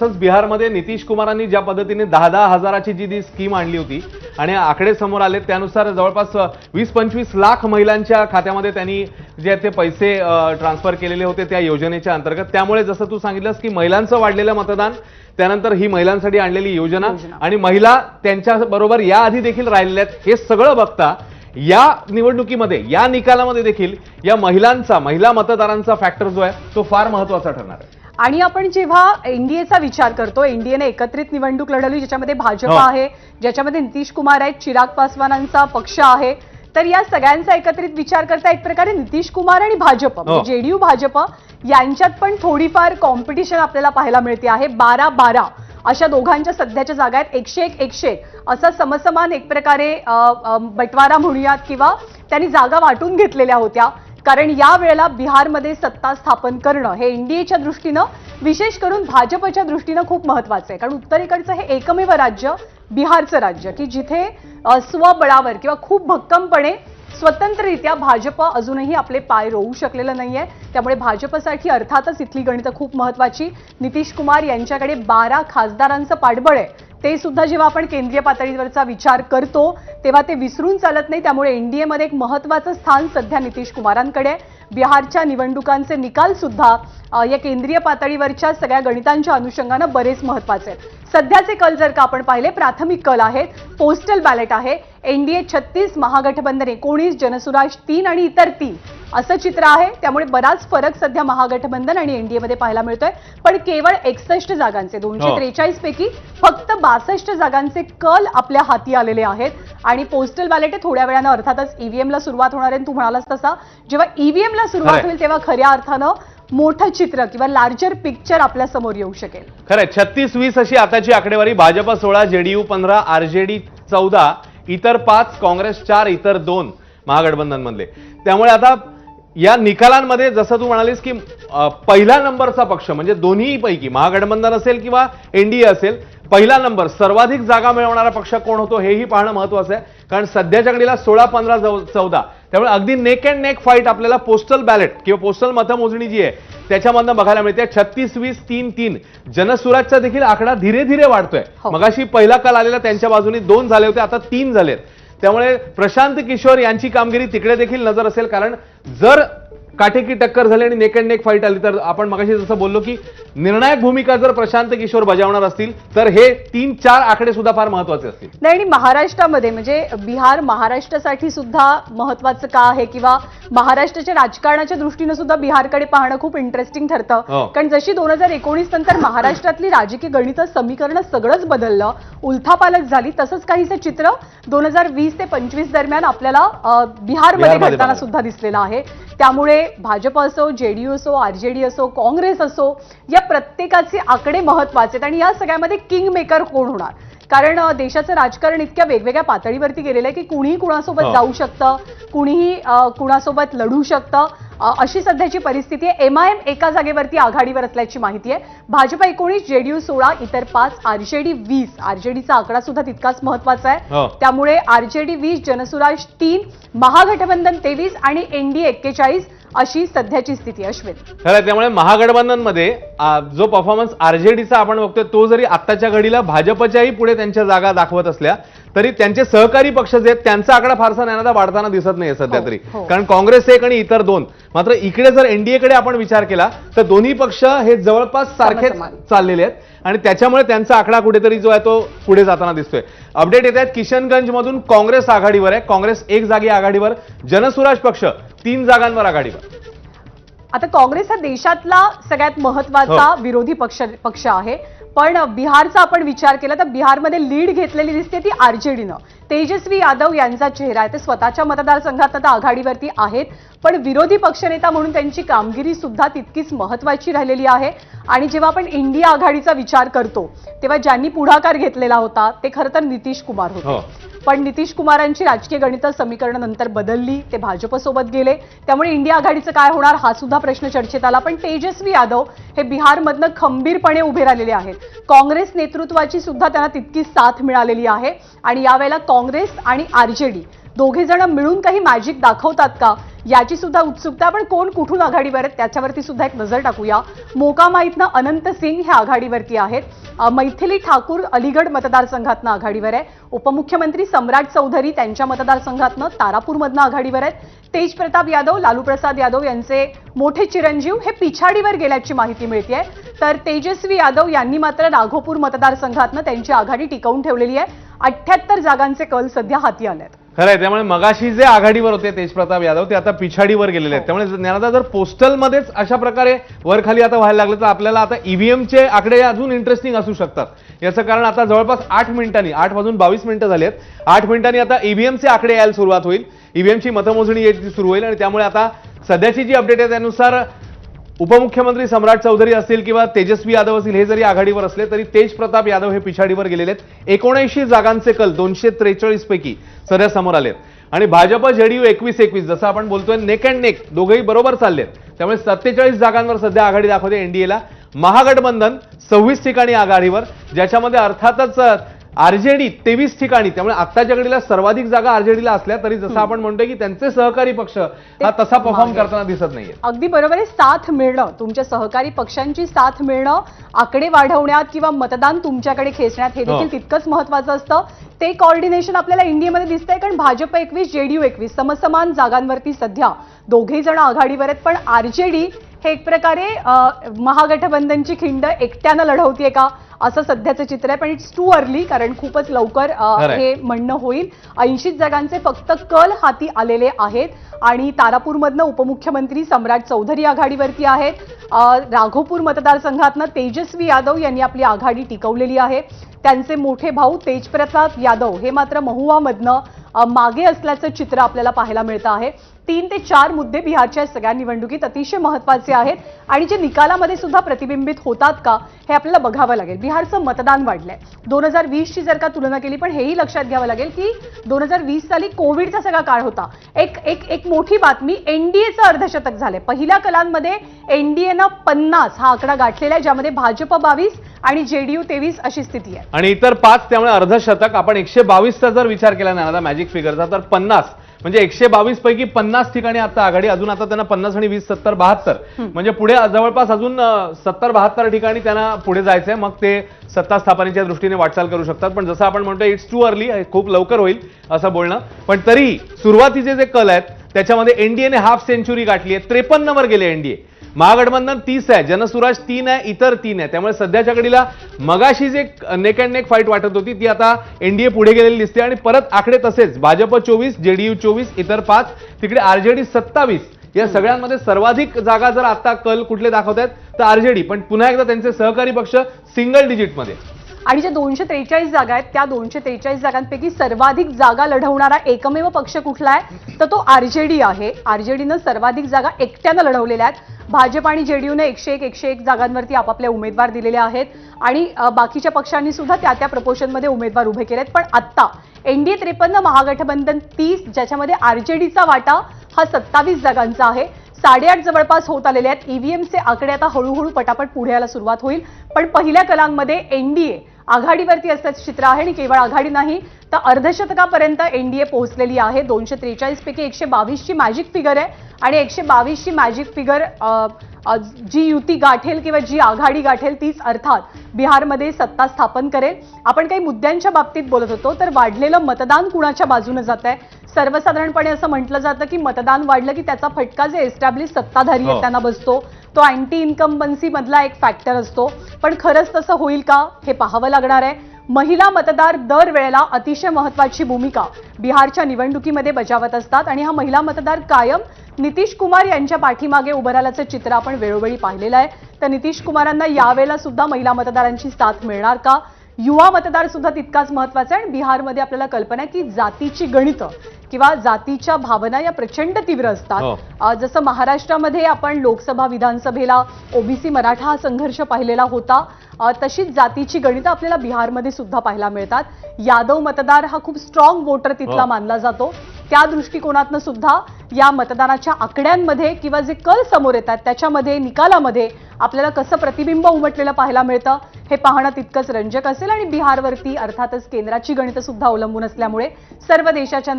तसंच बिहारमध्ये नितीश कुमारांनी ज्या पद्धतीने दहा दहा हजाराची जी ती स्कीम आणली होती आणि आकडे समोर आले त्यानुसार जवळपास वीस पंचवीस लाख महिलांच्या खात्यामध्ये त्यांनी जे ते पैसे ट्रान्सफर केलेले होते त्या योजनेच्या अंतर्गत त्यामुळे जसं तू सांगितलंस की महिलांचं वाढलेलं मतदान त्यानंतर ही महिलांसाठी आणलेली योजना. आणि महिला त्यांच्या बरोबर याआधी देखील राहिलेल्या आहेत हे सगळं बघता या निवडणुकीमध्ये या निकालामध्ये देखील या महिलांचा महिला मतदारांचा फॅक्टर जो आहे तो फार महत्त्वाचा ठरणार आहे आणि आपण जेव्हा एनडीएचा विचार करतो एनडीएने एकत्रित निवडणूक लढवली ज्याच्यामध्ये भाजप हो. आहे ज्याच्यामध्ये नितीश कुमार आहेत चिराग पासवानांचा पक्ष आहे तर या सगळ्यांचा एकत्रित विचार करता एक प्रकारे नितीश कुमार आणि भाजप हो. जेडीयू भाजप यांच्यात पण थोडीफार कॉम्पिटिशन आपल्याला पाहायला मिळते आहे बारा बारा अशा दोघांच्या सध्याच्या जागा आहेत एकशे एक एकशे एक असा समसमान एक प्रकारे बटवारा म्हणूयात किंवा त्यांनी जागा वाटून घेतलेल्या होत्या कारण या वेळेला बिहारमध्ये सत्ता स्थापन करणं हे एनडीएच्या दृष्टीनं विशेष करून भाजपच्या दृष्टीनं खूप महत्वाचं आहे. कारण उत्तरेकडचं हे एकमेव राज्य बिहारचं राज्य की जिथे स्वबळावर किंवा खूप भक्कमपणे स्वतंत्ररित्या भाजप अजूनही आपले पाय रोवू शकलेलं नाहीये. त्यामुळे भाजपसाठी अर्थातच इथली गणितं खूप महत्वाची. नितीश कुमार यांच्याकडे बारा खासदारांचं पाठबळ आहे. ते सुद्धा जेव्हा आपण केंद्रीय पातळीवरचा विचार करतो तेव्हा ते विसरून चालत नाही. त्यामुळे एनडीएमध्ये एक महत्वाचं स्थान सध्या नितीश कुमारांकडे आहे. बिहारच्या निवडणुकांचे निकाल सुद्धा या केंद्रीय पातळीवरच्या सगळ्या गणितांच्या अनुषंगानं बरेच महत्त्वाचे आहेत. सध्याचे कल जर का आपण पाहिले प्राथमिक कल आहेत. पोस्टल बॅलेट आहे. एनडीए छत्तीस महागठबंधन एकोणीस जनसुराज तीन आणि इतर तीन असं चित्र आहे. त्यामुळे बराच फरक सध्या महागठबंधन आणि एनडीए मध्ये पाहायला मिळतोय. पण केवळ एकसष्ट जागांचे दोनशे हो. त्रेचाळीस पैकी फक्त बासष्ट जागांचे कल आपल्या हाती आलेले आहेत. आणि पोस्टल बॅलेट हे थोड्या वेळानं अर्थातच ईव्हीएम ला सुरुवात होणार आहे. तू म्हणालास तसा जेव्हा ईव्हीएम ला सुरुवात. होईल तेव्हा खऱ्या अर्थानं मोठं चित्र किंवा लार्जर पिक्चर आपल्यासमोर येऊ शकेल. खरंय. छत्तीस वीस अशी आताची आकडेवारी भाजप सोळा जेडीयू पंधरा आरजेडी चौदा इतर पाच काँग्रेस चार इतर दोन महागठबंधन मधले. त्यामुळे आता या निकालांमध्ये जसं तू म्हणालीस की पहिला नंबरचा पक्ष म्हणजे दोन्ही पैकी महागठबंधन असेल किंवा एनडीए असेल पहिला नंबर सर्वाधिक जागा मिळवणारा पक्ष कोण होतो हेही पाहणं महत्वाचं आहे. कारण सध्याच्या घडीला सोळा पंधरा चौदा त्यामुळे अगदी नेक अँड नेक फाईट आपल्याला पोस्टल बॅलेट किंवा पोस्टल मतमोजणी जी आहे त्याच्यामधनं बघायला मिळते. छत्तीस वीस तीन तीन. जनसुराजचा देखील आकडा धीरे धीरे वाढतोय. हो. मगाशी पहिला कल आलेला त्यांच्या बाजूने दोन झाले होते आता तीन झालेत. त्यामुळे प्रशांत किशोर यांची कामगिरी तिकडे देखील नजर असेल कारण जर काटेकी टक्कर झाली आणि नेक अँड नेक फाईट आली. तर आपण मगाशी जसं बोललो की निर्णायक भूमिका जर प्रशांत किशोर बजावणार असतील तर हे तीन चार आकडे सुद्धा फार महत्त्वाचे असतील. नाही आणि महाराष्ट्रामध्ये म्हणजे बिहार महाराष्ट्रासाठी सुद्धा महत्वाचं का आहे? किंवा महाराष्ट्राच्या राजकारणाच्या दृष्टीनं सुद्धा बिहारकडे पाहणं खूप इंटरेस्टिंग हो. ठरतं कारण जशी दोन हजार एकोणीस नंतर महाराष्ट्रातली राजकीय गणितं समीकरणं सगळंच बदललं उलथापालट झाली तसंच काहीसं चित्र दोन हजार वीस ते पंचवीस दरम्यान आपल्याला बिहारमध्ये घडताना. सुद्धा दिसलेला आहे. त्यामुळे भाजप असो जेडीयू असो आरजेडी असो काँग्रेस असो या प्रत्येकाचे आकडे महत्त्वाचे आहेत. आणि या सगळ्यामध्ये किंग मेकर कोण होणार? कारण देशाचं राजकारण इतक्या वेगवेगळ्या पातळीवरती गेलेलं आहे की कुणीही कुणासोबत हो. जाऊ शकतं कुणीही कुणासोबत लढू शकतं. अशी सध्याची परिस्थिती आहे. एम आय एम एका जागेवरती आघाडीवर असल्याची माहिती आहे. भाजप एकोणीस जेडीयू सोळा इतर पाच आरजेडी वीस. आरजेडीचा आकडा सुद्धा तितकाच महत्त्वाचा आहे. हो. त्यामुळे आरजेडी वीस जनसुराज तीन महागठबंधन तेवीस आणि एनडीए एक्केचाळीस अशी सध्याची स्थिती अश्विन. खरं त्यामुळे महागठबंधनमध्ये जो परफॉर्मन्स आरजेडीचा आपण बघतोय तो जरी आत्ताच्या घडीला भाजपच्याही पुढे त्यांच्या जागा दाखवत असल्या तरी त्यांचे सहकारी पक्ष जे आहेत त्यांचा आकडा फारसा ज्ञानाचा वाढताना दिसत नाही सध्या हो, तरी. हो. कारण काँग्रेस एक आणि इतर दोन. मात्र इकडे जर एनडीए कडे आपण विचार केला तर दोन्ही पक्ष हे जवळपास सारखेच. चाललेले आहेत. आणि त्याच्यामुळे त्यांचा आकडा कुठेतरी जो आहे तो पुढे जाताना दिसतोय. अपडेट येत आहेत किशनगंज मधून काँग्रेस आघाडीवर आहे. काँग्रेस एक जागी आघाडीवर. जनसुराज पक्ष तीन जागांवर आघाडीवर आता काँग्रेस हा देशातला सगळ्यात महत्त्वाचा हो. विरोधी पक्ष पक्ष आहे. पण बिहारचा आपण विचार केला तर बिहारमध्ये लीड घेतलेली दिसते ती आरजेडीनं. तेजस्वी यादव यांचा चेहरा आहे. ते स्वतःच्या मतदारसंघात आता आघाडीवरती आहेत. पण विरोधी पक्षनेता म्हणून त्यांची कामगिरी सुद्धा तितकीच महत्वाची राहिलेली आहे. आणि जेव्हा आपण इंडिया आघाडीचा विचार करतो तेव्हा ज्यांनी पुढाकार घेतलेला होता ते खरं तर नितीश कुमार होते. हो. पण नितीश कुमारांची राजकीय गणितं समीकरणं नंतर बदलली ते भाजपसोबत गेले. त्यामुळे इंडिया आघाडीचं काय होणार हा सुद्धा प्रश्न चर्चेत आला. पण तेजस्वी यादव हे बिहारमधनं खंबीरपणे उभे राहिलेले आहेत. काँग्रेस नेतृत्वाची सुद्धा त्यांना तितकी साथ मिळालेली आहे. आणि यावेळेला काँग्रेस आणि आरजेडी दोघे जण मिळून काही मॅजिक दाखवतात का? याची सुद्धा उत्सुकता आपण कोण कुठून आघाडीवर आहेत त्याच्यावरती सुद्धा एक नजर टाकूया. मोकामा इथनं अनंत सिंग हे आघाडीवरती आहेत. मैथिली ठाकूर अलीगड मतदारसंघातनं आघाडीवर आहे. उपमुख्यमंत्री सम्राट चौधरी त्यांच्या मतदारसंघातनं तारापूरमधनं आघाडीवर आहेत. तेज प्रताप यादव लालू प्रसाद यादव यांचे मोठे चिरंजीव हे पिछाडीवर गेल्याची माहिती मिळते तर तेजस्वी यादव यांनी मात्र राघोपूर मतदारसंघातनं त्यांची आघाडी टिकवून ठेवलेली आहे. अठ्याहत्तर जागांचे कल सध्या हाती आले आहेत खरंय त्यामुळे मगाशी जे आघाडीवर होते तेजप्रताप यादव ते आता पिछाडीवर गेलेले आहेत. त्यामुळे ज्ञानदा जर पोस्टलमध्येच अशा प्रकारे वर खाली आता व्हायला लागलं तर आपल्याला आता ईव्हीएमचे आकडे अजून इंटरेस्टिंग असू शकतात. याचं कारण आता जवळपास आठ मिनिटांनी आठ वाजून बावीस मिनिटं झाली आहेत. आठ मिनिटांनी आता ईव्हीएमचे आकडे यायला सुरुवात होईल. ईव्हीएमची मतमोजणी यायची सुरू होईल आणि त्यामुळे आता सध्याची जी अपडेट आहे त्यानुसार उपमुख्यमंत्री सम्राट चौधरी असतील किंवा तेजस्वी यादव असतील हे जरी आघाडीवर असले तरी तेज प्रताप यादव हे पिछाडीवर गेलेले आहेत एकोणऐंशी जागांचे कल दोनशे त्रेचाळीस पैकी सध्या समोर आलेत. आणि भाजप जेडीयू एकवीस एकवीस जसं आपण बोलतोय नेक अँड नेक दोघेही बरोबर चाललेत. त्यामुळे सत्तेचाळीस जागांवर सध्या आघाडी दाखवते एनडीएला. महागठबंधन सव्वीस ठिकाणी आघाडीवर ज्याच्यामध्ये अर्थातच आरजेडी तेवीस ठिकाणी त्यामुळे आत्ताच्या घडीला सर्वाधिक जागा आरजेडीला असल्या तरी जसं आपण म्हणतोय की त्यांचे सहकारी पक्ष हा तसा परफॉर्म. करताना दिसत नाहीये अगदी बरोबर आहे साथ मिळणं तुमच्या सहकारी पक्षांची साथ मिळणं आकडे वाढवण्यात किंवा मतदान तुमच्याकडे खेचण्यात हे देखील हो. तितकंच महत्वाचं असतं ते कॉर्डिनेशन आपल्याला इंडियामध्ये दिसतंय कारण भाजप एकवीस जेडीयू एकवीस समसमान जागांवरती सध्या दोघेही जण आघाडीवर आहेत पण आरजेडी हे एक प्रकारे महागठबंधनची खिंड एकट्यानं लढवतीये का असं सध्याचं चित्र आहे. पण इट्स टू अर्ली कारण खूपच लवकर. हे म्हणणं होईल. ऐंशी जागांचे फक्त कल हाती आलेले आहेत. आणि तारापूरमधनं उपमुख्यमंत्री सम्राट चौधरी आघाडीवरती आहेत. राघोपूर मतदारसंघातनं तेजस्वी यादव यांनी आपली आघाडी टिकवलेली आहे. त्यांचे मोठे भाऊ तेजप्रताप यादव हे मात्र महुवामधनं अ, मागे असल्याचं चित्र आपल्याला पाहायला मिळतं आहे. तीन ते चार मुद्दे बिहारच्या सगळ्या निवडणुकीत अतिशय महत्त्वाचे आहेत. आणि जे निकालामध्ये सुद्धा प्रतिबिंबित होतात का हे आपल्याला बघावं लागेल. बिहारचं मतदान वाढलंय. दोन हजार वीसची जर का तुलना केली पण हेही लक्षात घ्यावं लागेल की दोन हजार वीस साली कोविडचा सगळा काळ होता. एक एक एक मोठी बातमी एनडीएचं अर्धशतक झालंय. पहिल्या कलांमध्ये एनडीएनं पन्नास हा आकडा गाठलेला आहे ज्यामध्ये भाजप बावीस आणि जेडीयू तेवीस अशी स्थिती आहे. आणि इतर पाच त्यामुळे अर्धशतक आपण एकशे बावीसचा जर विचार केला ना मॅजिक फिगरचा तर पन्नास. म्हणजे एकशे बावीस पैकी पन्नास ठिकाणी आता आघाडी. अजून आता त्यांना पन्नास आणि वीस सत्तर बहात्तर. म्हणजे पुढे जवळपास अजून सत्तर बहात्तर ठिकाणी त्यांना पुढे जायचंय. मग ते सत्ता स्थापनेच्या दृष्टीने वाटचाल करू शकतात. पण जसं आपण म्हणतो इट्स टू अर्ली खूप लवकर होईल असं बोलणं. पण तरी सुरुवातीचे जे कल आहेत त्याच्यामध्ये एनडीएने हाफ सेंचुरी गाठली आहे. त्रेपन्न वर गेले एनडीए महागठबंधन तीस आहे जनसुराज तीन आहे इतर तीन आहे. त्यामुळे सध्याच्या घडीला मगाशी जे नेक अँड नेक फाईट वाटत होती ती आता एनडीए पुढे गेलेली दिसते आणि परत आकडे तसेच भाजप चोवीस जेडीयू चोवीस इतर पाच तिकडे आरजेडी सत्तावीस या सगळ्यांमध्ये सर्वाधिक जागा जर आता कल कुठले दाखवत आहेत तर आरजेडी पण पुन्हा एकदा त्यांचे सहकारी पक्ष सिंगल डिजिटमध्ये. आणि जे दोनशे त्रेचाळीस जागा आहेत त्या दोनशे त्रेचाळीस जागांपैकी सर्वाधिक जागा लढवणारा एकमेव पक्ष कुठला आहे तर तो आरजेडी आहे. आरजेडीनं सर्वाधिक जागा एकट्यानं लढवलेल्या आहेत. भाजप आणि जेडीयूने एकशे एक एकशे एक जागांवरती आपापले उमेदवार दिलेले आहेत. आणि बाकीच्या पक्षांनी सुद्धा त्या त्या प्रपोशनमध्ये उमेदवार उभे केलेत. पण आत्ता एनडीए त्रेपन्न महागठबंधन तीस ज्याच्यामध्ये आरजेडीचा वाटा हा सत्तावीस जागांचा आहे. साडेआठ जवळपास होत आलेले आहेत. ईव्हीएमचे आकडे आता हळूहळू पटापट पुढे यायला सुरुवात होईल. पण पहिल्या कलांमध्ये एनडीए आघाडीवरती असल्याचं चित्र आहे आणि केवळ आघाडी नाही तर अर्धशतकापर्यंत एनडीए पोहोचलेली आहे. दोनशे त्रेचाळीस पैकी एकशे बावीसची मॅजिक फिगर आहे आणि एकशे बावीसची मॅजिक फिगर जी युती गाठेल किंवा जी आघाडी गाठेल तीच अर्थात बिहारमध्ये सत्ता स्थापन करेल. आपण काही मुद्द्यांच्या बाबतीत बोलत होतो तर वाढलेलं मतदान कुणाच्या बाजूने जात आहे सर्वसाधारणपणे असं म्हटलं जातं की मतदान वाढलं की त्याचा फटका जे एस्टॅब्लिश सत्ताधारी आहेत हो. त्यांना बसतो. तो अँटी इन्कम्बन्सीमधला एक फॅक्टर असतो. पण खरंच तसं होईल का? हे पाहावं लागणार आहे. महिला मतदार दरवेळेला अतिशय महत्वाची भूमिका बिहारच्या निवडणुकीमध्ये बजावत असतात आणि हा महिला मतदार कायम नितीश कुमार यांच्या पाठीमागे उभं राहिल्याचं चित्र आपण वेळोवेळी पाहिलेलं आहे. तर नितीश कुमारांना यावेळेला सुद्धा महिला मतदारांची साथ मिळणार का? युवा मतदार सुद्धा तितकाच महत्त्वाचा आहे आणि बिहारमध्ये आपल्याला कल्पना आहे की जातीची गणितं किंवा जातीच्या भावना या प्रचंड तीव्र हो. असतात अ, जसं महाराष्ट्रामध्ये आपण लोकसभा विधानसभेला ओबीसी मराठा हा संघर्ष पाहिलेला होता. तशीच जातीची गणितं आपल्याला बिहारमध्ये सुद्धा पाहायला मिळतात. यादव मतदार हा खूप स्ट्रॉंग वोटर तिथला हो. मानला जातो. त्या दृष्टिकोनातनं सुद्धा या मतदानाच्या आकड्यांमध्ये किंवा जे कल समोर येतात त्याच्यामध्ये निकालामध्ये आपल्याला कसं प्रतिबिंब उमटलेलं पाहायला मिळतं हे पाहणं तितकंच रंजक असेल. आणि बिहारवरती अर्थातच केंद्राची गणितं सुद्धा अवलंबून असल्यामुळे सर्व देशाच्या